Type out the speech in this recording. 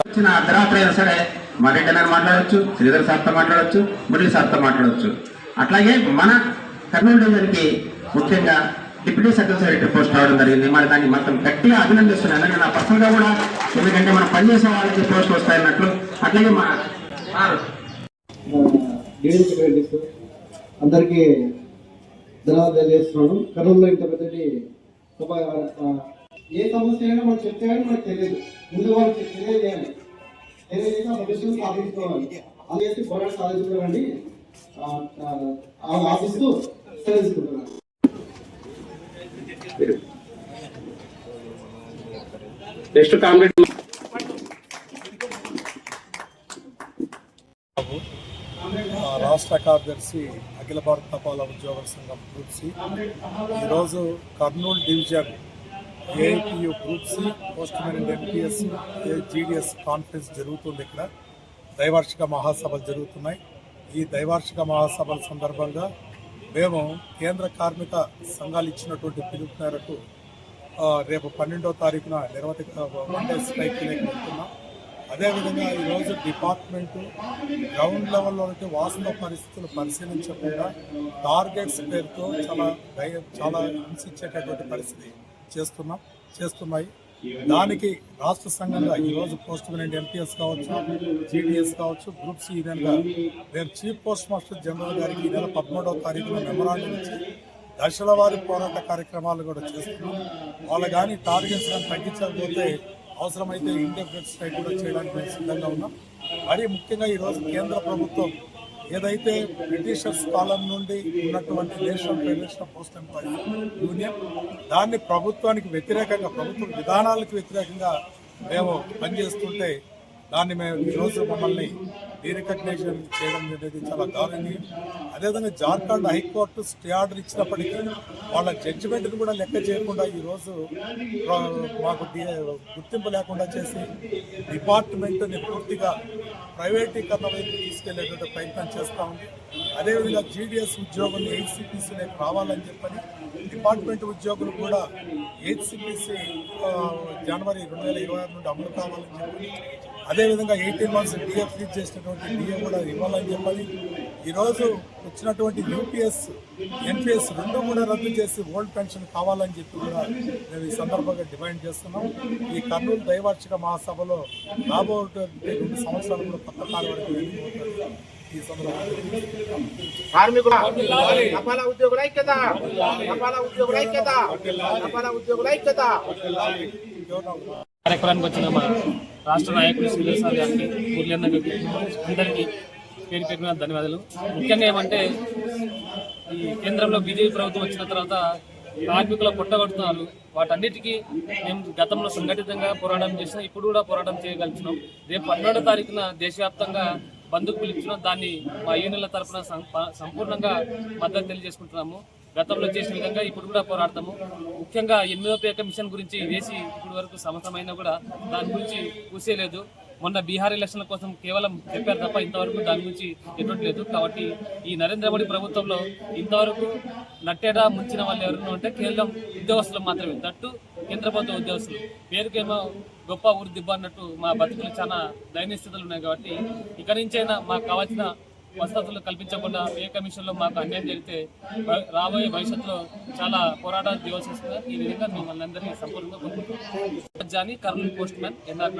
వచ్చిన అర్ధరాత్రి అయినా సరే మా అని మాట్లాడవచ్చు శ్రీధర్ సార్తో మాట్లాడవచ్చు మురళి సార్తో మాట్లాడవచ్చు అట్లాగే మన కర్నూలు డివిజన్కి ముఖ్యంగా డిప్యూటీ సెక్రటరీ పోస్ట్ రావడం జరిగింది. మరి దాన్ని మొత్తం గట్టిగా అభినందిస్తున్నాను. నేను నా పర్సనల్గా కూడా ఎందుకంటే మనం పనిచేసే వాళ్ళకి పోస్ట్ వస్తాయన్నట్లు. అట్లాగే మా అందరికీ ధన్యవాదాలు తెలియజేస్తున్నాను కర్నూలులో ఇంత పెద్దటి సభ ఏ సమస్య అయినా మనం చెప్తే కానీ మనకు తెలియదు. ముందు వాళ్ళకి తెలియజేయాలి. తెలియజేసి ఆ భవిష్యత్తు సాధించుకోవాలి. అది చేసి పోరాటం సాధించుకోవాలని ఆశిస్తూ తెలుసుకుంటున్నాను నెక్స్ట్ ఆ రాష్ట్ర కార్యదర్శి అఖిల భారత తపాలా ఉద్యోగుల సంఘం గ్రూప్ సి ఈరోజు Kurnool division AIPU group C postman MPS GDS conference జరుగుతుంది ఇక్కడ. ద్వైవార్షిక మహాసభలు జరుగుతున్నాయి. ఈ ద్వైవార్షిక మహాసభల సందర్భంగా మేము కేంద్ర కార్మిక సంఘాలు ఇచ్చినటువంటి పిలుపు మేరకు రేపు పన్నెండో తారీఖున నిర్వహిత వన్ డే స్ట్రైక్ వెళ్తున్నాం అదేవిధంగా ఈరోజు డిపార్ట్మెంటు గ్రౌండ్ లెవెల్లో ఉంటే వాస్తవ పరిస్థితులు పరిశీలించకుండా టార్గెట్స్ పేరుతో చాలా చాలా హింసించేటటువంటి పరిస్థితి. చేస్తున్నాం చేస్తున్నాయి. దానికి రాష్ట్ర సంఘంగా ఈరోజు పోస్ట్ మ్యాన్ ఎంపీఎస్ కావచ్చు జీడీఎస్ కావచ్చు గ్రూప్ సి యూనియన్గా నేను చీఫ్ పోస్ట్ మాస్టర్ జనరల్ గారికి ఈ నెల పదమూడవ తారీఖున మెమరాండం ఇచ్చి దశల వారి పోరాట కార్యక్రమాలు కూడా చేస్తున్నాం. వాళ్ళు కానీ టార్గెట్స్ కానీ తగ్గించకపోతే అవసరమైతే ఇండిపెండెంట్ స్ట్రైక్ కూడా చేయడానికి మేము సిద్ధంగా ఉన్నాం. మరి ముఖ్యంగా ఈరోజు కేంద్ర ప్రభుత్వం ఏదైతే బ్రిటిషర్స్ కాలం నుండి ఉన్నటువంటి national federation post employee union దాన్ని ప్రభుత్వానికి వ్యతిరేకంగా ప్రభుత్వ విధానాలకు వ్యతిరేకంగా మేము పనిచేస్తుంటే దాన్ని మేము ఈరోజు మమ్మల్ని డీరికగ్నేషన్ చేయడం అనేది చాలా దారుణీయం అదేవిధంగా జార్ఖండ్ హైకోర్టు స్టే ఆర్డర్ ఇచ్చినప్పటికీ వాళ్ళ జడ్జిమెంట్ని కూడా లెక్క చేయకుండా ఈరోజు మాకు గుర్తింపు లేకుండా చేసి డిపార్ట్మెంట్ని పూర్తిగా ప్రైవేటీకరణ వైపు తీసుకెళ్ళేటువంటి ప్రయత్నం చేస్తూ ఉంది. అదేవిధంగా జీడిఎస్ ఉద్యోగులు హెచ్సిపిసిలోకి రావాలని చెప్పని డిపార్ట్మెంట్ ఉద్యోగులు కూడా హెచ్సిపిసి జనవరి రెండు వేల ఇరవై ఆరు నుండి అమలు కావాలని చెప్పి అదేవిధంగా ఎయిటీన్ మంత్స్ డిఏ ఫ్రీజ్ చేసినటువంటి డిఏ కూడా ఇవ్వాలని చెప్పని ఈరోజు వచ్చినటువంటి యూపీఎస్ ఎన్పిఎస్ రెండు కూడా రద్దు చేసి ఓల్డ్ పెన్షన్ కావాలని చెప్పి కూడా మేము ఈ సందర్భంగా డిమాండ్ చేస్తున్నాం. ఈ కర్నూలు దైవార్షిక మహాసభలో రాబోయేటువంటి రెండు సంవత్సరాలు కూడా కొత్త కాలం వరకు వెళ్ళిపోతుంది ఈ సందర్భంగా ఉద్యోగుల ఐక్యత. ఉద్యోగుల ఐక్యత. ఉద్యోగుల ఐక్యత. కార్యక్రమానికి వచ్చిన మా రాష్ట్ర నాయకులు శ్రీధర్ సార్ గారికి పూర్లన్న గారికి అందరికీ పేరు పేరున ధన్యవాదాలు. ముఖ్యంగా ఏమంటే ఈ కేంద్రంలో బీజేపీ ప్రభుత్వం వచ్చిన తర్వాత కార్మికుల కొట్టగొడుతున్నారు వాటన్నిటికీ మేము గతంలో సంఘటితంగా పోరాటం చేసినాం ఇప్పుడు కూడా పోరాటం చేయగలుగుతున్నాం. రేపు పన్నెండో తారీఖున దేశవ్యాప్తంగా బంధుకు పిలుచున్నాం దాన్ని మా యూనియన్ల తరఫున సంపూర్ణంగా మద్దతు తెలియజేసుకుంటున్నాము. గతంలో చేసిన విధంగా ఇప్పుడు కూడా పోరాడతాము. ముఖ్యంగా ఎనిమిదో పేక మిషన్ గురించి వేసి ఇప్పటి వరకు సమతమైనా కూడా దాని గురించి కూసేయలేదు మొన్న బీహార్ ఎలక్షన్ల కోసం కేవలం చెప్పారు తప్ప ఇంతవరకు దాని గురించి ఎటువంటి లేదు. కాబట్టి ఈ నరేంద్ర మోడీ ప్రభుత్వంలో ఇంతవరకు నట్టేడా ముంచిన వాళ్ళు ఎవరైనా ఉంటే కేవలం ఉద్యోగస్తులు మాత్రమే. తట్టు కేంద్ర ప్రభుత్వ ఉద్యోగస్తులు. పేరుకేమో గొప్ప ఊరి దిబ్బ అన్నట్టు మా బతుకులు చాలా దయనీయ స్థితులు ఉన్నాయి కాబట్టి ఇక నుంచైనా మాకు కావాల్సిన వసతులు కల్పించకుండా ఏ కమిషన్లో మాకు అన్యాయం జరిగితే రాబోయే భవిష్యత్తులో చాలా పోరాటాలు దిగాల్సి వస్తుంది. ఈ విధంగా మిమ్మల్ని అందరినీ సంపూర్ణంగా కోరుకుంటున్నాం. జాని కర్నూలు పోస్ట్ మ్యాన్ ఎన్ఆర్